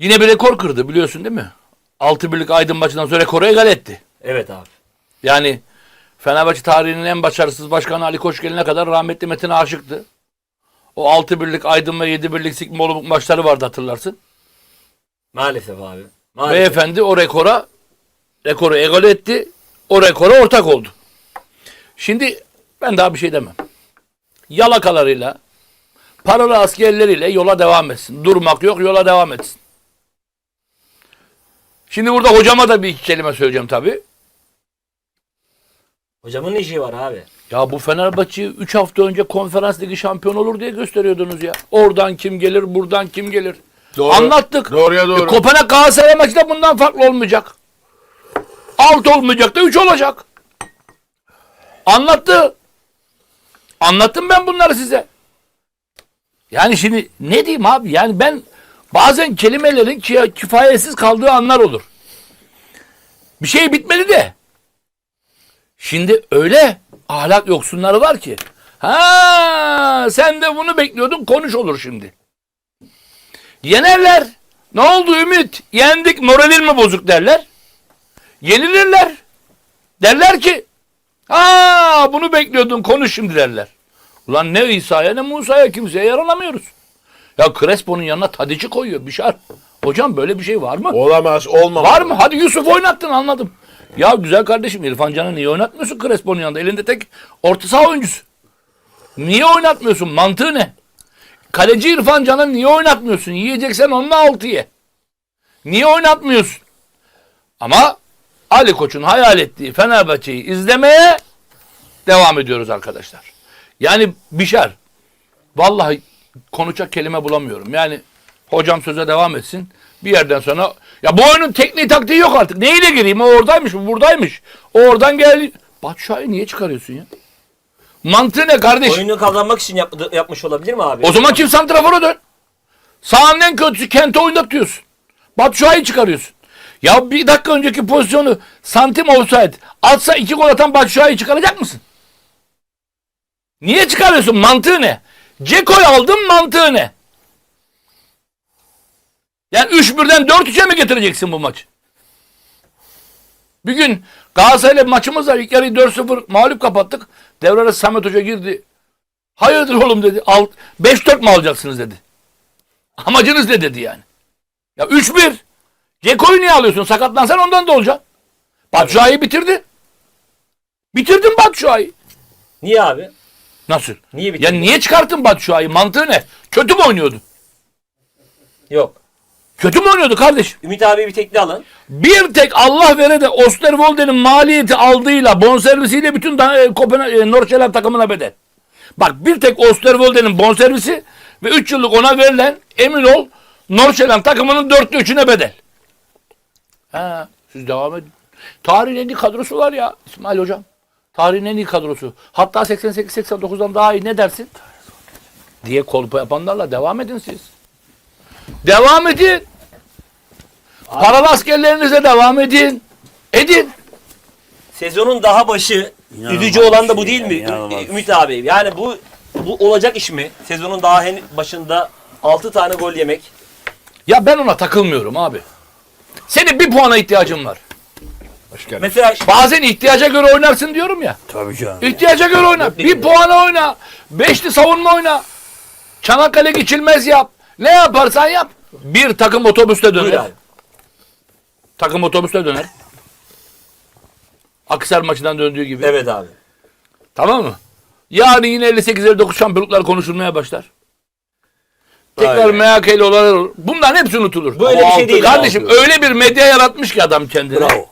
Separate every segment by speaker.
Speaker 1: Yine bir rekor kırdı biliyorsun değil mi? 6 birlik Aydın maçından sonra rekoru egal etti.
Speaker 2: Evet abi.
Speaker 1: Yani Fenerbahçe tarihinin en başarısız başkanı Ali Koç gelene kadar rahmetli Metin aşıktı. O 6 birlik Aydın ve 7 birlik Sikmolu maçları vardı hatırlarsın.
Speaker 2: Maalesef abi. Maalesef.
Speaker 1: Beyefendi o rekora rekoru egal etti. O rekora ortak oldu. Şimdi ben daha bir şey demem. Yalakalarıyla paralı askerleriyle yola devam etsin. Durmak yok yola devam etsin. Şimdi burada hocama da bir iki kelime söyleyeceğim tabii.
Speaker 2: Hocamın ne işi var abi?
Speaker 1: Ya bu Fenerbahçe'yi 3 hafta önce konferans ligi şampiyon olur diye gösteriyordunuz ya. Oradan kim gelir, buradan kim gelir.
Speaker 3: Doğru.
Speaker 1: Anlattık.
Speaker 3: Doğruya doğru.
Speaker 1: E, Kopenhag Galatasaray maçı da bundan farklı olmayacak. 6 olmayacak da 3 olacak. Anlattı. Anlattım ben bunları size. Yani şimdi ne diyeyim abi? Yani ben bazen kelimelerin ki- kifayetsiz kaldığı anlar olur. Bir şey bitmedi de. Şimdi öyle ahlak yoksunları var ki. Ha sen de bunu bekliyordun konuş olur şimdi. Yenerler. Ne oldu Ümit? Yendik moralin mi bozuk derler. Yenilirler. Derler ki ha bunu bekliyordun konuş şimdi derler. Ulan ne İsa'ya ne Musa'ya kimseye yaranamıyoruz. Ya Crespo'nun yanına Tadiç'i koyuyor Bişar. Hocam böyle bir şey var mı?
Speaker 3: Olamaz, olmamalı.
Speaker 1: Var mı? Hadi Yusuf oynattın anladım. Ya güzel kardeşim İrfan Can'ı niye oynatmıyorsun Crespo'nun yanında? Elinde tek orta saha oyuncusu. Niye oynatmıyorsun? Mantığı ne? Kaleci İrfan Can'ı niye oynatmıyorsun? Yiyeceksen onunla altı ye. Niye oynatmıyorsun? Ama Ali Koç'un hayal ettiği Fenerbahçe'yi izlemeye devam ediyoruz arkadaşlar. Yani Bişar vallahi konuşacak kelime bulamıyorum. Yani hocam söze devam etsin. Bir yerden sonra ya bu oyunun tekniği taktiği yok artık. Neyle gireyim? O oradaymış, bu buradaymış. O oradan geldi. Batshuayi niye çıkarıyorsun ya? Mantığı ne kardeş?
Speaker 2: Oyunu kazanmak için yaptı- yapmış olabilir mi abi?
Speaker 1: O zaman kim santrafora dön? Sahanın en kötüsü kente oynatıyorsun. Batshuayi çıkarıyorsun. Ya bir dakika önceki pozisyonu santim olsaydı atsa iki gol atan Batshuayi çıkaracak mısın? Niye çıkarıyorsun? Mantığı ne? Ceko'yu aldın mantığı ne? Yani 3-1'den 4-3'e mi getireceksin bu maçı? Bir gün Galatasaray'la bir maçımız var. İlk yarıyı 4-0 mağlup kapattık. Devre Samet Hoca girdi. Hayırdır oğlum dedi. Al, 5-4 mi alacaksınız dedi. Amacınız ne dedi yani. Ya 3-1. Ceko'yu niye alıyorsun? Sakatlansan ondan da olacaksın. Batshuayi bitirdi. Bitirdin Batshuayi.
Speaker 2: Niye abi?
Speaker 1: Nasıl?
Speaker 2: Niye
Speaker 1: Ya
Speaker 2: bitirdin?
Speaker 1: niye çıkarttın Batshuayi? Mantığı ne? Kötü mü oynuyordu?
Speaker 2: Yok.
Speaker 1: Kötü mü oynuyordu kardeşim?
Speaker 2: Ümit abi bir tekli alın.
Speaker 1: Bir tek Allah vere de Osterwolde'nin maliyeti aldığıyla bonservisiyle bütün e, Kopenhag, e, Nordsjælland takımına bedel. Bak bir tek Osterwolde'nin bonservisi ve 3 yıllık ona verilen emin ol Nordsjælland takımının dörtte üçüne bedel. Ha, siz devam edin. Tarihin en iyi kadrosu var ya İsmail hocam. Tarihin en iyi kadrosu. Hatta 88-89'dan daha iyi ne dersin? Diye kolpa yapanlarla devam edin siz. Devam edin. Paralı askerlerinize devam edin. Edin.
Speaker 2: Sezonun daha başı
Speaker 3: İnanılmaz
Speaker 2: üzücü olan da bu
Speaker 3: şey
Speaker 2: değil mi?
Speaker 3: inanılmaz
Speaker 2: Ümit abi. Yani bu bu olacak iş mi? Sezonun daha hen başında 6 tane gol yemek.
Speaker 1: Ya ben ona takılmıyorum abi. Senin bir puana ihtiyacın var.
Speaker 3: Başkanım.
Speaker 2: Mesela
Speaker 1: Bazen ihtiyaca göre oynarsın diyorum ya.
Speaker 3: Tabii canım.
Speaker 1: İhtiyaca göre oyna. Bir puana oyna. Beşli savunma oyna. Çanakkale geçilmez yap. Ne yaparsan yap. Bir takım otobüste
Speaker 2: Buyur
Speaker 1: döner.
Speaker 2: abi.
Speaker 1: Takım otobüste döner. Akhisar maçından döndüğü gibi.
Speaker 2: Evet abi.
Speaker 1: Tamam mı? Yarın yine 58-59 şampiyonluklar konuşulmaya başlar. Tekrar
Speaker 3: Aynen.
Speaker 1: MHK ile olaylar olur. Bunların hepsi unutulur.
Speaker 2: Böyle bir şey değil
Speaker 1: Kardeşim öyle bir medya yaratmış ki adam kendine.
Speaker 3: Bravo.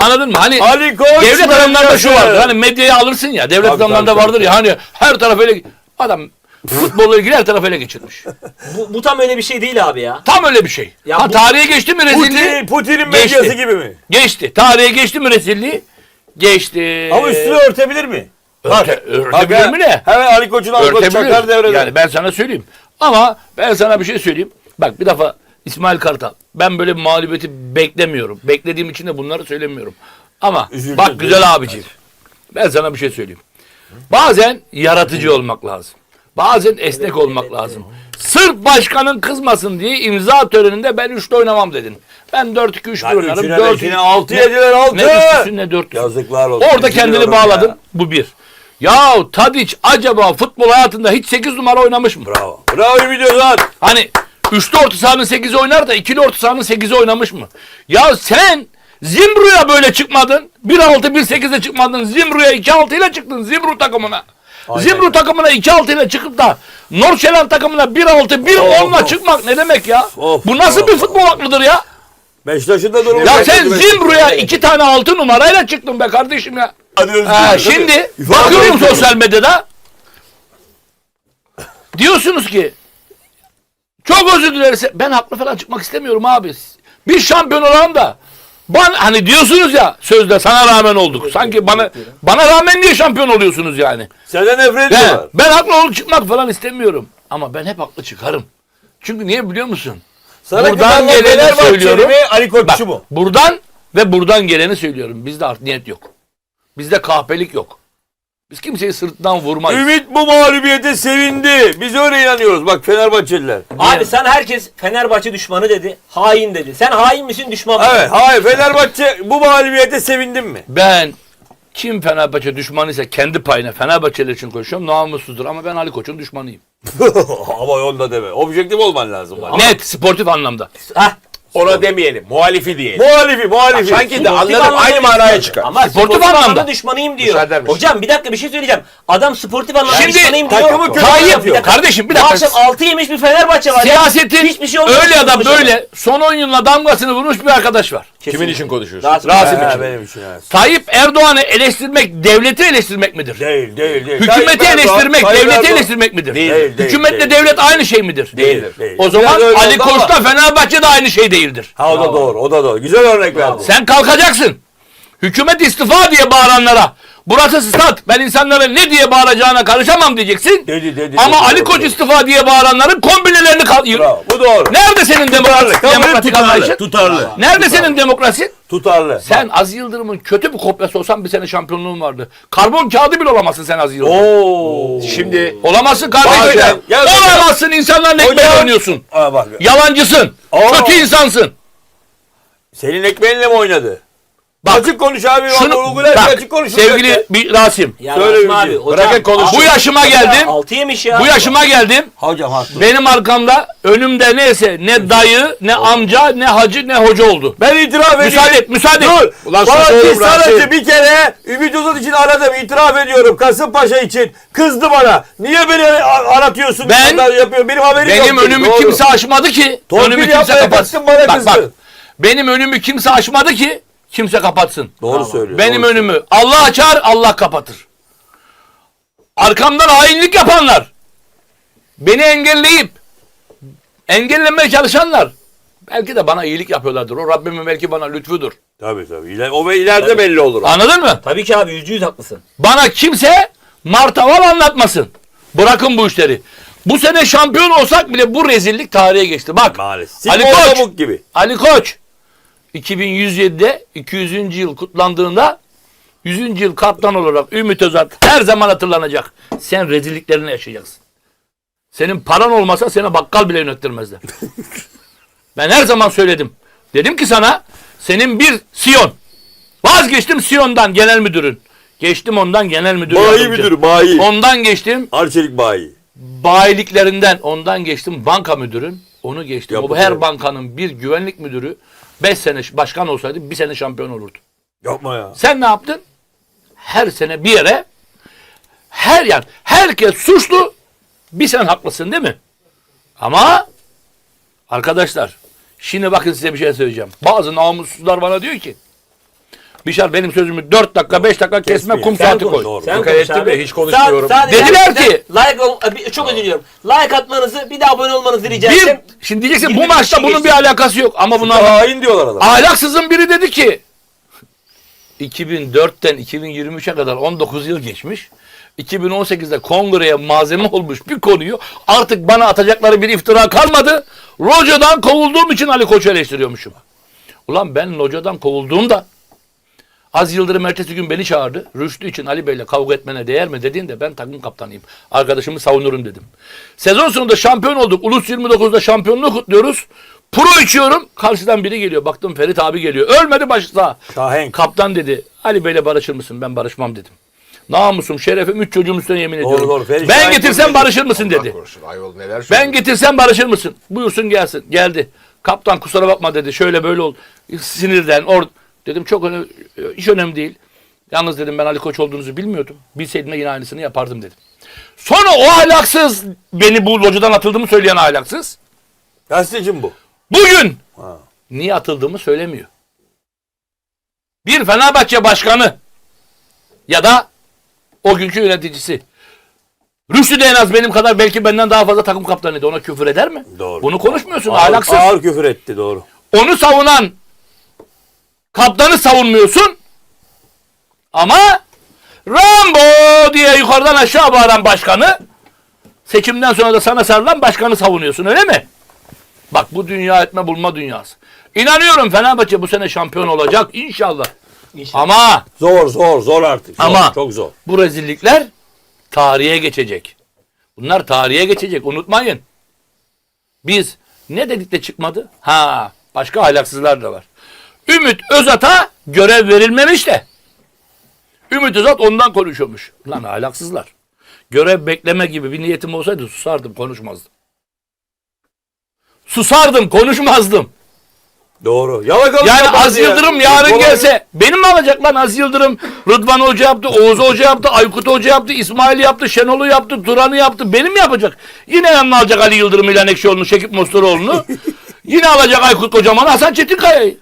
Speaker 1: Anladın mı? Hani
Speaker 3: Ali Koç
Speaker 1: devlet
Speaker 3: medyası.
Speaker 1: adamlarında şu vardır. Hani medyayı alırsın ya. Devlet
Speaker 3: Tabii,
Speaker 1: adamlarında
Speaker 3: tabii,
Speaker 1: vardır
Speaker 3: tabii.
Speaker 1: ya. Hani her taraf ele... Adam futbolla ilgili her taraf ele geçirmiş.
Speaker 2: Bu, bu tam öyle bir şey değil abi ya.
Speaker 1: Tam öyle bir şey.
Speaker 2: Ya
Speaker 1: ha
Speaker 2: bu-
Speaker 1: tarihe geçti mi rezilliği?
Speaker 3: Putin, Putin'in
Speaker 1: Geçti.
Speaker 3: medyası gibi mi?
Speaker 1: Geçti. Tarihe geçti mi rezilliği? Geçti.
Speaker 3: Ama üstünü örtebilir mi?
Speaker 1: Örte, örtebilir mi ne?
Speaker 3: Hemen Ali Koç'un Ali Koç
Speaker 1: Örtebilir.
Speaker 3: çakar devrede.
Speaker 1: Yani ben sana söyleyeyim. Ama ben sana bir şey söyleyeyim. Bak bir defa İsmail Kartal. Ben böyle bir mağlubiyeti beklemiyorum. Beklediğim için de bunları söylemiyorum. Ama
Speaker 3: Üzüldüm,
Speaker 1: bak güzel abiciğim. Ben sana bir şey söyleyeyim. Bazen yaratıcı olmak lazım. Bazen esnek olmak lazım. Sırf başkanın kızmasın diye imza töreninde ben üçlü oynamam dedin. Ben 4-2-3
Speaker 3: Lan
Speaker 1: oynarım.
Speaker 3: üçüne
Speaker 1: Dört-
Speaker 3: beşine altı
Speaker 1: Ne-
Speaker 3: yediler altı.
Speaker 1: Ne üçlüsü ne dört.
Speaker 3: Yazıklar olsun.
Speaker 1: Orada kendini bağladın.
Speaker 3: ya.
Speaker 1: Bu bir. Ya Tadiç acaba futbol hayatında hiç 8 numara oynamış mı?
Speaker 3: Bravo. Bravo Ümit Özal.
Speaker 1: Hani üçlü orta sahanın 8'i oynar da ikili orta sahanın 8'i oynamış mı? Ya sen Zimbru'ya böyle çıkmadın. 1-6 1-8'e çıkmadın. Zimbru'ya 2-6 ile çıktın Zimbru takımına. Zimbru takımına 2-6 ile çıkıp da Norçelen takımına 1-6 1-10'la
Speaker 3: Of,
Speaker 1: çıkmak ne demek ya?
Speaker 3: Of,
Speaker 1: Bu nasıl
Speaker 3: of,
Speaker 1: bir futbol aklıdır ya?
Speaker 3: Beşiktaş'ın da durumu.
Speaker 1: Ya sen Zimbru'ya iki tane 6 numarayla çıktın be kardeşim ya. Ha, şimdi bakıyorum sosyal medyada. Diyorsunuz ki çok özür dileriz. Ben haklı falan çıkmak istemiyorum abi. Bir şampiyon olan da ben hani diyorsunuz ya sözde sana rağmen olduk. Sanki bana bana rağmen niye şampiyon oluyorsunuz yani?
Speaker 3: Senden nefret
Speaker 1: He,
Speaker 3: ediyorlar.
Speaker 1: ben haklı olup çıkmak falan istemiyorum. Ama ben hep haklı çıkarım. Çünkü niye biliyor musun?
Speaker 3: Sana
Speaker 1: Buradan
Speaker 3: buradan
Speaker 1: geleni
Speaker 3: Fenerbahçeli
Speaker 1: söylüyorum.
Speaker 3: mi Ali
Speaker 1: Bak,
Speaker 3: Koççu mu?
Speaker 1: buradan ve buradan geleni söylüyorum. Bizde art niyet yok. Bizde kahpelik yok. Biz kimseyi sırttan vurmayız.
Speaker 3: Ümit bu mağlubiyete sevindi. Biz öyle inanıyoruz. Bak Fenerbahçeliler.
Speaker 2: Abi sen herkes Fenerbahçe düşmanı dedi. Hain dedi. Sen hain misin düşman mısın?
Speaker 3: Evet. Hayır Fenerbahçe bu mağlubiyete sevindin mi?
Speaker 1: Ben kim Fenerbahçe düşmanı ise kendi payına Fenerbahçeli için konuşuyorum namussuzdur ama ben Ali Koç'un düşmanıyım.
Speaker 3: Ama onda deme. Objektif olman lazım.
Speaker 1: Net sportif anlamda.
Speaker 2: Hah.
Speaker 4: Ona demeyelim. Muhalifi diyelim.
Speaker 3: Muhalifi muhalifi.
Speaker 4: Sanki de
Speaker 2: Sportif
Speaker 4: anladım
Speaker 2: anlamda
Speaker 4: aynı manaya çıkar.
Speaker 2: Ama
Speaker 1: Sportif
Speaker 2: sportif,
Speaker 1: anlamda.
Speaker 2: düşmanıyım diyor.
Speaker 4: Müsaade misin?
Speaker 2: Hocam bir dakika bir şey söyleyeceğim. Adam sportif anlamda
Speaker 1: Şimdi
Speaker 2: düşmanıyım diyor.
Speaker 3: takımı kötü
Speaker 1: Tayyip
Speaker 3: yapıyor.
Speaker 1: kardeşim bir
Speaker 2: Bu
Speaker 1: dakika.
Speaker 2: akşam 6 yemiş bir Fenerbahçe var. ya.
Speaker 1: Siyasetin
Speaker 2: Hiçbir şey olmamış
Speaker 1: öyle ya da
Speaker 2: konuşuyor.
Speaker 1: böyle son 10 yılla damgasını vurmuş bir arkadaş var.
Speaker 4: Kimin için konuşuyorsun?
Speaker 2: Rasim.
Speaker 1: Rasim
Speaker 3: Ha,
Speaker 1: için.
Speaker 3: benim için evet.
Speaker 1: Tayyip Erdoğan'ı eleştirmek devleti eleştirmek midir?
Speaker 3: Değil değil değil.
Speaker 1: Hükümeti
Speaker 3: Tayyip Erdoğan-
Speaker 1: eleştirmek
Speaker 3: Tayyip
Speaker 1: devleti
Speaker 3: Erdoğan-
Speaker 1: eleştirmek midir?
Speaker 3: Değil, değil,
Speaker 1: Hükümetle
Speaker 3: değil.
Speaker 1: devlet aynı şey midir?
Speaker 3: Değildir. Değil.
Speaker 1: O zaman
Speaker 3: Biraz öyle
Speaker 1: Ali
Speaker 3: oldu ama-
Speaker 1: Koç'ta Fenerbahçe de aynı şey değildir.
Speaker 3: Ha o da doğru. O da doğru. Güzel örnek verdin.
Speaker 1: Sen kalkacaksın. Hükümet istifa diye bağıranlara burası stat ben insanlara ne diye bağıracağına karışamam diyeceksin.
Speaker 3: Dedi dedi.
Speaker 1: Ama
Speaker 3: dedi,
Speaker 1: Ali Koç istifa diye bağıranların kombinelerini kal...
Speaker 3: Bravo. Bu doğru.
Speaker 1: Nerede senin demokrasi,
Speaker 3: Kabul,
Speaker 1: demokratik anlayışın?
Speaker 3: tutarlı. Tutarlı.
Speaker 1: Nerede senin demokrasin?
Speaker 3: Tutarlı.
Speaker 1: Sen Aziz Yıldırım'ın kötü bir kopyası olsan bir sene şampiyonluğun vardı. Karbon kağıdı bile olamazsın sen Aziz Yıldırım.
Speaker 3: Oo.
Speaker 4: Şimdi
Speaker 1: Olamazsın kardeşim. Olamazsın insanların ekmeği oynuyorsun.
Speaker 3: Aa, bak.
Speaker 1: Yalancısın.
Speaker 3: Aa.
Speaker 1: Kötü insansın.
Speaker 3: Senin ekmeğinle mi oynadı?
Speaker 1: Bak,
Speaker 3: açık konuş abi.
Speaker 1: Şunu bak
Speaker 3: açık konuş.
Speaker 1: sevgili bir Rasim.
Speaker 2: Ya
Speaker 3: Söyle
Speaker 2: Rasim abi.
Speaker 3: şey.
Speaker 2: Hocam,
Speaker 4: Bırakın konuşsun.
Speaker 1: Bu yaşıma geldim.
Speaker 2: 6 yemiş ya.
Speaker 1: Bu yaşıma geldim.
Speaker 3: Hocam haklı.
Speaker 1: Benim arkamda önümde neyse ne dayı ne amca ne hacı ne hoca oldu.
Speaker 3: Ben itiraf edeyim.
Speaker 1: Müsaade et müsaade et.
Speaker 3: Dur.
Speaker 4: Ulan
Speaker 3: Bana
Speaker 4: sus oğlum
Speaker 3: bir kere Ümit Uzun için aradım. itiraf ediyorum. Kasımpaşa için. Kızdı bana. Niye beni aratıyorsun?
Speaker 1: Ben-
Speaker 3: yapıyor. Benim haberim
Speaker 1: Benim
Speaker 3: yok.
Speaker 1: önümü
Speaker 3: Doğru.
Speaker 1: kimse aşmadı ki.
Speaker 3: Torpil
Speaker 1: önümü kimse
Speaker 3: bana
Speaker 1: Bak bak. Benim önümü kimse aşmadı ki kimse kapatsın.
Speaker 3: Doğru söylüyor.
Speaker 1: Benim
Speaker 3: doğru
Speaker 1: önümü Allah açar, Allah kapatır. Arkamdan hainlik yapanlar, beni engelleyip engellemeye çalışanlar belki de bana iyilik yapıyorlardır. O Rabbimin belki bana lütfudur.
Speaker 3: Tabii tabii. İler, o ileride belli olur.
Speaker 1: Anladın mı?
Speaker 2: Tabii ki abi yüzde yüz haklısın.
Speaker 1: Bana kimse martaval anlatmasın. Bırakın bu işleri. Bu sene şampiyon olsak bile bu rezillik tarihe geçti. Bak
Speaker 3: Maalesef.
Speaker 1: Ali Koç.
Speaker 3: Gibi.
Speaker 1: Ali Koç 2107'de 200. yıl kutlandığında 100. yıl kaptan olarak Ümit Özat her zaman hatırlanacak. Sen rezilliklerini yaşayacaksın. Senin paran olmasa seni bakkal bile yönettirmezler. ben her zaman söyledim. Dedim ki sana senin bir Siyon. Vazgeçtim Siyon'dan genel müdürün. Geçtim ondan genel müdür.
Speaker 3: Bayi
Speaker 1: yardımcı.
Speaker 3: müdürü bayi.
Speaker 1: Ondan geçtim
Speaker 3: Arçelik bayi.
Speaker 1: bayiliklerinden ondan geçtim banka müdürün. Onu geçtim. O
Speaker 3: Yapma
Speaker 1: her bankanın bir güvenlik müdürü 5 sene başkan olsaydı bir sene şampiyon olurdu.
Speaker 3: Yapma ya.
Speaker 1: Sen ne yaptın? Her sene bir yere her yer herkes suçlu bir sen haklısın değil mi? Ama arkadaşlar şimdi bakın size bir şey söyleyeceğim. Bazı namussuzlar bana diyor ki Bişar benim sözümü 4 dakika 5 dakika kesme kum
Speaker 3: Sen
Speaker 1: saati
Speaker 3: konuş,
Speaker 1: koy.
Speaker 3: doğru.
Speaker 2: Sen
Speaker 4: Dikkat
Speaker 2: konuş
Speaker 4: ettim
Speaker 2: abi.
Speaker 4: de hiç konuşmuyorum.
Speaker 2: Sa- sadece
Speaker 1: Dediler ki-
Speaker 2: like ol- bir- çok özür diliyorum. Like atmanızı bir de abone olmanızı rica
Speaker 1: Bir,
Speaker 2: etsem.
Speaker 1: şimdi diyeceksin bu
Speaker 2: 25
Speaker 1: maçta
Speaker 2: kişi
Speaker 1: bunun
Speaker 2: geçti.
Speaker 1: bir alakası yok ama buna
Speaker 3: Hain diyorlar adam.
Speaker 1: Ahlaksızın biri dedi ki 2004'ten 2023'e kadar 19 yıl geçmiş. 2018'de kongreye malzeme olmuş bir konuyu artık bana atacakları bir iftira kalmadı. Locadan kovulduğum için Ali Koç'u eleştiriyormuşum. Ulan ben locadan kovulduğumda Az Yıldırım ertesi gün beni çağırdı. Rüştü için Ali Bey'le kavga etmene değer mi dediğinde ben takım kaptanıyım. Arkadaşımı savunurum dedim. Sezon sonunda şampiyon olduk. Ulus 29'da şampiyonluğu kutluyoruz. Pro içiyorum. Karşıdan biri geliyor. Baktım Ferit abi geliyor. Ölmedi başı sağ.
Speaker 3: Şahenk.
Speaker 1: Kaptan dedi. Ali Bey'le barışır mısın? Ben barışmam dedim. Namusum, şerefim, üç çocuğum üstüne yemin ediyorum.
Speaker 3: doğru. Ferit
Speaker 1: ben
Speaker 3: Şahenk
Speaker 1: getirsem barışır mısın
Speaker 4: Allah
Speaker 1: dedi.
Speaker 4: korusun, Ayol neler söylüyor.
Speaker 1: Ben getirsem barışır mısın? Buyursun gelsin. Geldi. Kaptan kusura bakma dedi. Şöyle böyle oldu. Sinirden. Or dedim çok önemli, hiç önemli değil. Yalnız dedim ben Ali Koç olduğunuzu bilmiyordum. Bilseydim de yine aynısını yapardım dedim. Sonra o ahlaksız beni bu locadan atıldığımı söyleyen ahlaksız
Speaker 3: Gazetecim bu.
Speaker 1: bugün
Speaker 3: Ha.
Speaker 1: niye atıldığımı söylemiyor. Bir Fenerbahçe başkanı ya da o günkü yöneticisi. Rüştü de en az benim kadar belki benden daha fazla takım kaptanıydı. Ona küfür eder mi?
Speaker 3: Doğru.
Speaker 1: Bunu konuşmuyorsun.
Speaker 3: Ağır,
Speaker 1: ahlaksız.
Speaker 3: ağır küfür etti doğru.
Speaker 1: Onu savunan kaptanı savunmuyorsun. Ama Rambo diye yukarıdan aşağı bağıran başkanı seçimden sonra da sana sarılan başkanı savunuyorsun öyle mi? Bak bu dünya etme bulma dünyası. İnanıyorum Fenerbahçe bu sene şampiyon olacak inşallah.
Speaker 2: İnşallah.
Speaker 1: Ama
Speaker 3: Zor zor zor artık. Zor,
Speaker 1: Ama-
Speaker 3: çok zor.
Speaker 1: bu rezillikler tarihe geçecek. Bunlar tarihe geçecek unutmayın. Biz ne dedik de çıkmadı? Ha başka ahlaksızlar da var. Ümit Özat'a görev verilmemiş de. Ümit Özat ondan konuşuyormuş. Lan ahlaksızlar. Görev bekleme gibi bir niyetim olsaydı susardım konuşmazdım. Susardım konuşmazdım.
Speaker 3: Doğru. Yalakalık
Speaker 1: Yani Az
Speaker 3: ya.
Speaker 1: Yıldırım yarın
Speaker 3: Kolay-
Speaker 1: gelse benim mi alacak lan Az Yıldırım? Rıdvan Hoca yaptı, Oğuz Hoca yaptı, Aykut Hoca yaptı, İsmail yaptı, Şenol'u yaptı, Turan'ı yaptı. Benim mi yapacak? Yine yanına alacak Ali Yıldırım ile Ekşioğlu'nu, Şekip Mostaroğlu'nu. Yine alacak Aykut Kocaman, Hasan Çetinkaya'yı.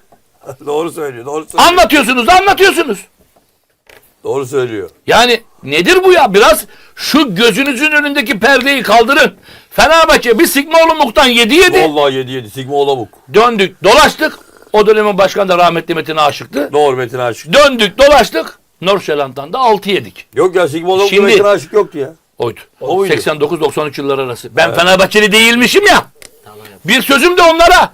Speaker 3: doğru söylüyor. Doğru söylüyor.
Speaker 1: Anlatıyorsunuz da anlatıyorsunuz.
Speaker 3: Doğru söylüyor.
Speaker 1: Yani nedir bu ya? Biraz şu gözünüzün önündeki perdeyi kaldırın. Fenerbahçe bir Sigmaoğlu Muk'tan 7 yedi.
Speaker 3: Vallahi 7 7 Sigma Olamuk.
Speaker 1: Döndük, dolaştık. O dönemin başkanı da rahmetli Metin Aşık'tı.
Speaker 3: Doğru Metin Aşık.
Speaker 1: Döndük, dolaştık. Norşeland'dan da 6 yedik.
Speaker 3: Yok ya Sigma Olamuk'ta
Speaker 1: Şimdi-
Speaker 3: Metin Aşık yoktu ya.
Speaker 1: Oydu.
Speaker 3: O muydu?
Speaker 1: 89-93 yıllar arası. Ben Fenerbahçeli değilmişim ya. Bir sözüm de onlara.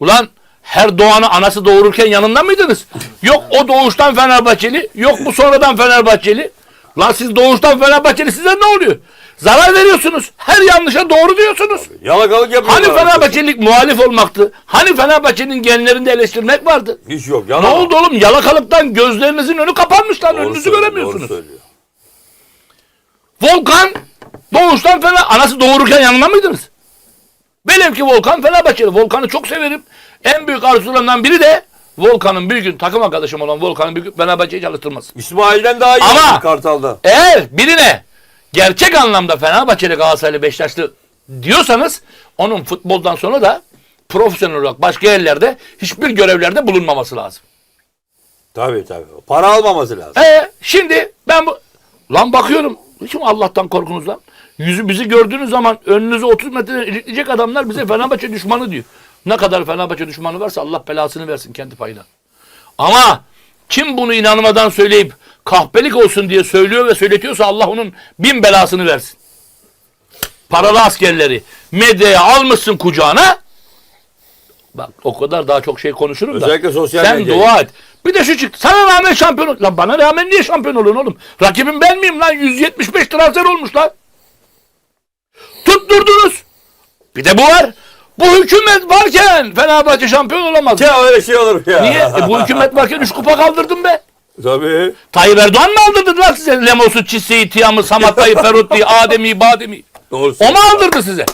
Speaker 1: Ulan her doğanı anası doğururken yanında mıydınız? Yok o doğuştan Fenerbahçeli. Yok bu sonradan Fenerbahçeli. Lan siz doğuştan Fenerbahçeli size ne oluyor? Zarar veriyorsunuz. Her yanlışa doğru diyorsunuz.
Speaker 3: Yalakalık yapıyor.
Speaker 1: Hani Fenerbahçelilik muhalif olmaktı? Hani Fenerbahçe'nin genlerinde eleştirmek vardı?
Speaker 3: Hiç yok.
Speaker 1: Ne oldu oğlum? Yalakalıktan gözlerinizin önü kapanmış lan.
Speaker 3: Doğru
Speaker 1: Önünüzü
Speaker 3: söylüyor,
Speaker 1: göremiyorsunuz.
Speaker 3: Söylüyor.
Speaker 1: Volkan doğuştan Fener anası doğururken yanında mıydınız? Velev ki Volkan Fenerbahçeli. Volkan'ı çok severim. En büyük arzularımdan biri de Volkan'ın bir gün takım arkadaşım olan Volkan'ın bir gün Fenerbahçe'yi çalıştırması.
Speaker 3: İsmail'den daha iyi
Speaker 1: Ama-.
Speaker 3: Kartal'da.
Speaker 1: Eğer birine gerçek anlamda Fenerbahçeli, Galatasaraylı, Beşiktaşlı diyorsanız onun futboldan sonra da profesyonel olarak başka yerlerde hiçbir görevlerde bulunmaması lazım.
Speaker 3: Tabii tabii. Para almaması lazım.
Speaker 1: E şimdi ben bu lan bakıyorum hiç mi Allah'tan korkunuz lan? Yüzü bizi gördüğünüz zaman önünüze 30 metre ilikleyecek adamlar bize Fenerbahçe düşmanı diyor. Ne kadar Fenerbahçe düşmanı varsa Allah belasını versin kendi payına. Ama kim bunu inanmadan söyleyip kahpelik olsun diye söylüyor ve söyletiyorsa Allah onun bin belasını versin. Paralı askerleri medyaya almışsın kucağına. Bak o kadar daha çok şey konuşurum da.
Speaker 3: Özellikle sosyal
Speaker 1: Sen
Speaker 3: medyayı.
Speaker 1: dua et. Bir de şu çıktı. Sana rağmen şampiyon. Lan bana rağmen niye şampiyon oluyorsun oğlum? Rakibim ben miyim lan? 175 transfer olmuş lan. Tutturdunuz. Bir de bu var. Bu hükümet varken Fenerbahçe şampiyon olamaz.
Speaker 3: Ya öyle şey olur ya.
Speaker 1: Niye? E bu hükümet varken 3 kupa kaldırdım be.
Speaker 3: Tabii.
Speaker 1: Tayyip Erdoğan mı aldırdı lan size? Lemos'u, Çise'yi, Tiam'ı, Samatta'yı, Ferutti'yi, Adem'i, Badem'i.
Speaker 3: Doğru
Speaker 1: O mu aldırdı size?